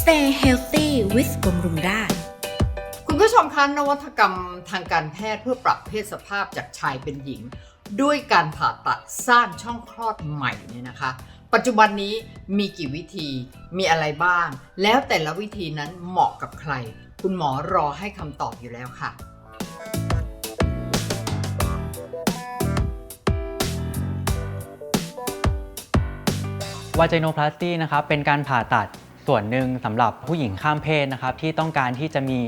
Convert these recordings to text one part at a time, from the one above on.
Stay healthy with บำรุงราษฎร์คุณผู้ชมคะนวัตกรรมทางการแพทย์เพื่อปรับเพศสภาพจากชายเป็นหญิง ด้วยการผ่าตัดสร้างช่องคลอดใหม่เนี่ยนะคะ ปัจจุบันนี้มีกี่วิธีมีอะไรบ้าง แล้วแต่ละวิธีนั้นเหมาะกับใคร คุณหมอรอให้คำตอบอยู่แล้วค่ะวาจโนพลาสตีนะครับเป็นการผ่าตัด ส่วนหนึ่งสำหรับผู้หญิงข้ามเพศนะครับที่ต้องการที่จะมี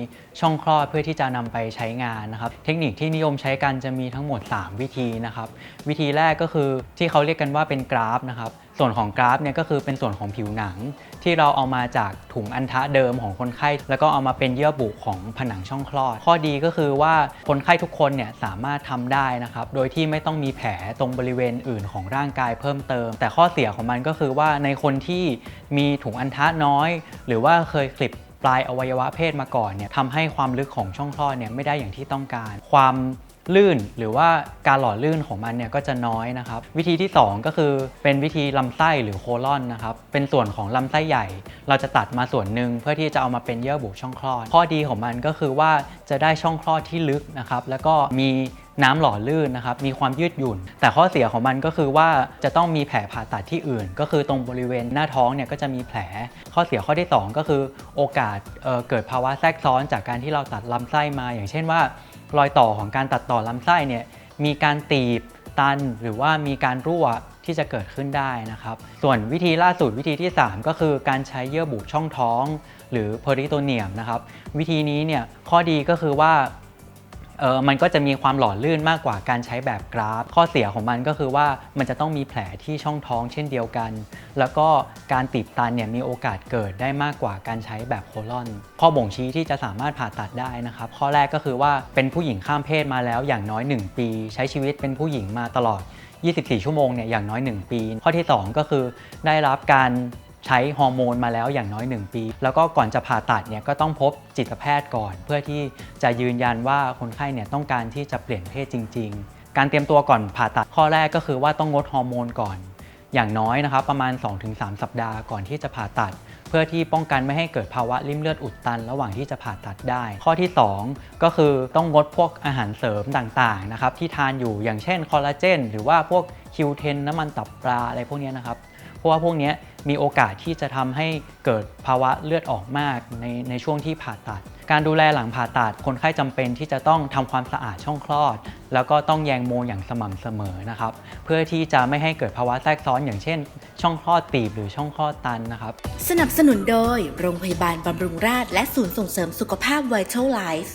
ช่องคลอดเพื่อที่จะนำไปใช้งานนะครับ เทคนิคที่นิยมใช้กันจะมีทั้งหมด 3 วิธีนะครับ วิธีแรกก็คือที่เขาเรียกกันว่าเป็นกราฟนะครับส่วนของกราฟเนี่ยก็คือเป็นส่วนของผิวหนัง ที่เราเอามาจากถุงอันทะเดิมของคนไข้ แล้วก็เอามาเป็นเยื่อบุของผนังช่องคลอด ข้อดีก็คือว่าคนไข้ทุกคนเนี่ยสามารถทำได้นะครับ โดยที่ไม่ต้องมีแผลตรงบริเวณอื่นของร่างกายเพิ่มเติม แต่ข้อเสียของมันก็คือว่าในคนที่มีถุงอันทะน้อย หรือว่าเคยคลิปปลายอวัยวะเพศมาก่อนเนี่ยทำให้ความลึกของช่องคลอดเนี่ยไม่ได้อย่างที่ต้องการ ความ ลื่นหรือว่าการหล่อลื่นของมันเนี่ยก็จะน้อยนะครับ วิธีที่ 2 ก็คือเป็นวิธีลำไส้หรือโคลอนนะครับ เป็นส่วนของลำไส้ใหญ่ เราจะตัดมาส่วนหนึ่งเพื่อที่จะเอามาเป็นเยื่อบุช่องคลอด ข้อดีของมันก็คือว่าจะได้ช่องคลอดที่ลึกนะครับ แล้วก็มีน้ำหล่อลื่นนะครับ มีความยืดหยุ่น แต่ข้อเสียของมันก็คือว่าจะต้องมีแผลผ่าตัดที่อื่น ก็คือตรงบริเวณหน้าท้องเนี่ยก็จะมีแผล ข้อเสียข้อที่ 2 ก็คือโอกาสเเกิดภาวะแทรกซ้อนจากการที่เราตัดลำไส้มา อย่างเช่นว่า รอยต่อของการตัดต่อลำไส้เนี่ยมีการตีบตันหรือว่ามีการรั่วที่จะเกิดขึ้นได้นะครับ ส่วนวิธีล่าสุดวิธีที่ 3 ก็คือการใช้เยื่อบุช่องท้อง หรือโพลิโตเนียมนะครับ วิธีนี้เนี่ยข้อดีก็คือว่า เออมันก็จะมีความหล่อลื่นมากกว่าการใช้แบบกราฟ ข้อเสียของมันก็คือว่ามันจะต้องมีแผลที่ช่องท้องเช่นเดียวกัน แล้วก็การตีบตันเนี่ยมีโอกาสเกิดได้มากกว่าการใช้แบบโคลอน ข้อบ่งชี้ที่จะสามารถผ่าตัดได้นะครับ ข้อแรกก็คือว่าเป็นผู้หญิงข้ามเพศมาแล้วอย่างน้อย 1 ปี ใช้ชีวิตเป็นผู้หญิงมาตลอด 24 ชั่วโมงเนี่ยอย่างน้อย 1 ปี ข้อที่ 2 ก็คือได้รับการ ใช้ฮอร์โมนมาแล้วอย่างน้อย 1 ปี แล้วก็ก่อนจะผ่าตัดเนี่ยก็ต้องพบจิตแพทย์ก่อน เพื่อที่จะยืนยันว่าคนไข้เนี่ยต้องการที่จะเปลี่ยนเพศจริง ๆ การเตรียมตัวก่อนผ่าตัดข้อแรกก็คือว่าต้องงดฮอร์โมนก่อน อย่างน้อยนะครับประมาณ 2-3 สัปดาห์ก่อนที่จะผ่าตัด เพื่อที่ป้องกันไม่ให้เกิดภาวะริ่มเลือดอุดตัน ระหว่างที่จะผ่าตัดได้ ข้อที่ 2 ก็คือต้องงดพวกอาหารเสริมต่างๆนะครับที่ทานอยู่อย่างเช่นคอลลาเจนหรือว่าพวกคิวเทนน้ำมันตับปลาอะไรพวกนี้นะครับ เพราะว่าพวกนี้มีโอกาสที่จะทำให้เกิดภาวะเลือดออกมากในในช่วงที่ผ่าตัด การดูแลหลังผ่าตัดคนไข้จำเป็นที่จะต้องทำความสะอาดช่องคลอด แล้วก็ต้องแยงโมอย่างสม่ำเสมอนะครับเพื่อที่จะไม่ให้เกิดภาวะแทรกซ้อน อย่างเช่น ช่องคลอดตีบหรือช่องคลอดตันนะครับสนับสนุนโดยโรงพยาบาลบำรุงราษฎร์และศูนย์ส่งเสริมสุขภาพ Vital Life